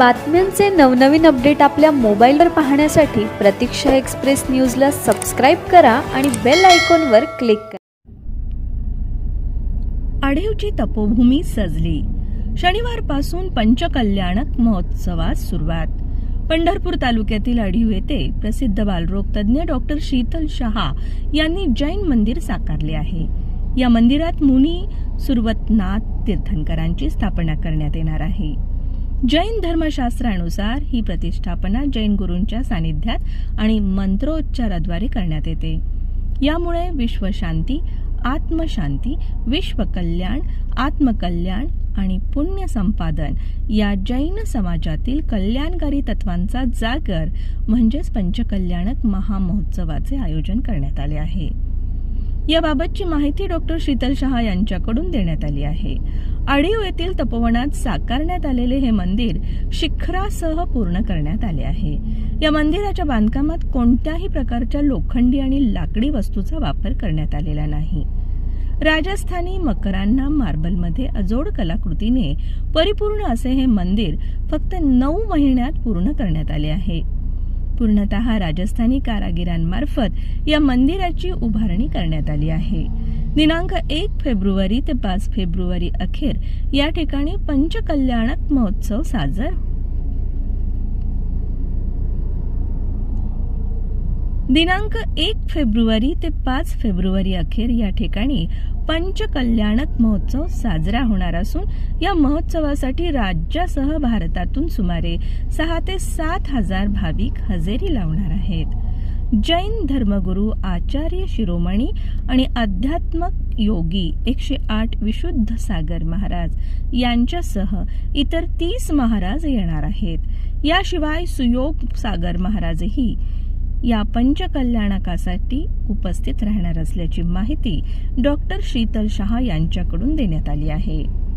बातम्यांचे नवनवीन अपडेट आपल्या मोबाईलवर पाहण्यासाठी प्रतीक्षा एक्सप्रेस न्यूजला सबस्क्राईब करा आणि बेल आयकॉनवर क्लिक करा. आढेवची तपोभूमी सजली. शनिवारपासून पंचकल्याणक महोत्सवास सुरुवात. पंढरपूर तालुक्यातील अढीव येथे प्रसिद्ध बालरोग तज्ज्ञ डॉक्टर शीतल शहा यांनी जैन मंदिर साकारले आहे. या मंदिरात मुनी सुरवतनाथ तीर्थंकरांची स्थापना करण्यात येणार आहे. जैन धर्मशास्त्रानुसार ही प्रतिष्ठापना जैन गुरूंच्या सानिध्यात आणि मंत्रोच्चाराद्वारे करण्यात येते. यामुळे विश्वशांती आत्मशांती विश्वकल्याण आत्मकल्याण आणि पुण्य संपादन या जैन समाजातील कल्याणकारी तत्वांचा जागर म्हणजेच पंचकल्याणक महामहोत्सवाचे आयोजन करण्यात आले आहे. याबाबतची माहिती डॉक्टर शीतल शहा यांच्याकडून देण्यात आली आहे. आडीव येथील तपोवनात साकारण्यात आलेले हे मंदिर शिखरासह पूर्ण करण्यात आले आहे. या मंदिराच्या बांधकामात कोणत्याही प्रकारच्या लोखंडी आणि लाकडी वस्तूचा वापर करण्यात आलेला नाही. राजस्थानी मकरांना मार्बलमध्ये अजोड कलाकृतीने परिपूर्ण असे हे मंदिर फक्त नऊ महिन्यात पूर्ण करण्यात आले आहे. पूर्णतः राजस्थानी कारागिरांमार्फत या मंदिराची उभारणी करण्यात आली आहे. दिनांक एक फेब्रुवारी ते पाच फेब्रुवारी अखेर या ठिकाणी पंचकल्याणक महोत्सव साजर दिनांक एक फेब्रुवारी ते पाच फेब्रुवारी अखेर या ठिकाणी पंचकल्याणक महोत्सव साजरा होणार असून या महोत्सवासाठी राज्यासह भारतातून सुमारे सहा ते सात हजार भाविक हजेरी लावणार आहेत. जैन धर्मगुरू आचार्य शिरोमणी आणि अध्यात्मक योगी एकशे आठ विशुद्ध सागर महाराज यांच्यासह इतर तीस महाराज येणार आहेत. याशिवाय सुयोग सागर महाराजही या पंचकल्याणकासाठी उपस्थित राहणार असल्याची माहिती डॉक्टर शीतल शहा यांच्याकडून देण्यात आली आहे.